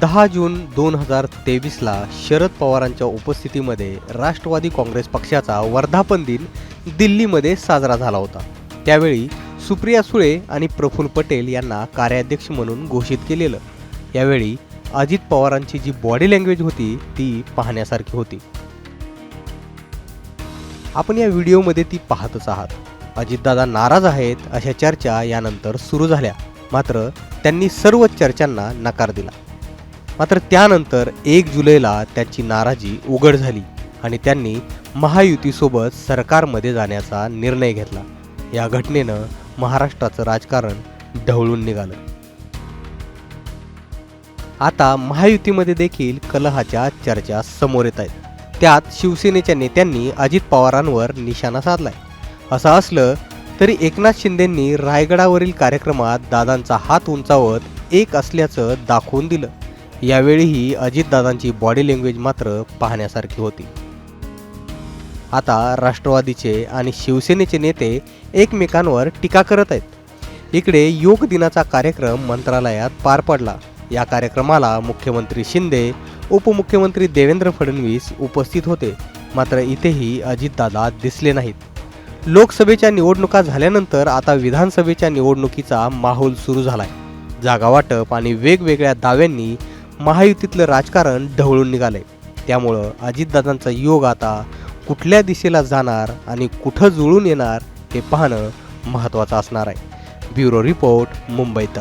दहा जून दोन हजार तेवीसला शरद पवारांच्या उपस्थितीमध्ये राष्ट्रवादी काँग्रेस पक्षाचा वर्धापन दिन दिल्लीमध्ये साजरा झाला होता. त्यावेळी सुप्रिया सुळे आणि प्रफुल्ल पटेल यांना कार्याध्यक्ष म्हणून घोषित केलेलं. यावेळी अजित पवारांची जी बॉडी लँग्वेज होती ती पाहण्यासारखी होती. आपण या व्हिडिओमध्ये ती पाहतच आहात. अजितदादा नाराज आहेत अशा चर्चा यानंतर सुरू झाल्या. मात्र त्यांनी सर्व चर्चांना नकार दिला. मात्र त्यानंतर एक जुलैला त्यांची नाराजी उघड झाली आणि त्यांनी महायुतीसोबत सरकारमध्ये जाण्याचा निर्णय घेतला. या घटनेनं महाराष्ट्राचं राजकारण ढवळून निघालं. आता महायुतीमध्ये देखील कलहाच्या चर्चा समोर येत आहेत. त्यात शिवसेनेच्या नेत्यांनी अजित पवारांवर निशाणा साधलाय. असं असलं तरी एकनाथ शिंदेंनी रायगडावरील कार्यक्रमात दादांचा हात उंचावत एक असल्याचं दाखवून दिलं. यावेळीही अजितदादांची बॉडी लँग्वेज मात्र पाहण्यासारखी होती. आता राष्ट्रवादीचे आणि शिवसेनेचे नेते एकमेकांवर टीका करत आहेत. इकडे योग दिनाचा कार्यक्रम मंत्रालयात पार पडला. या कार्यक्रमाला मुख्यमंत्री शिंदे उपमुख्यमंत्री देवेंद्र फडणवीस उपस्थित होते. मात्र इथेही अजितदादा दिसले नाहीत. लोकसभेच्या निवडणुका झाल्यानंतर आता विधानसभेच्या निवडणुकीचा माहोल सुरू झालाय. जागावाटप आणि वेगवेगळ्या दाव्यांनी महायुतीतलं राजकारण ढवळून निघालंय. त्यामुळं अजितदादांचा योग आता कुठल्या दिशेला जाणार आणि कुठं जुळून येणार हे पाहणं महत्त्वाचं असणार आहे. ब्युरो रिपोर्ट मुंबईत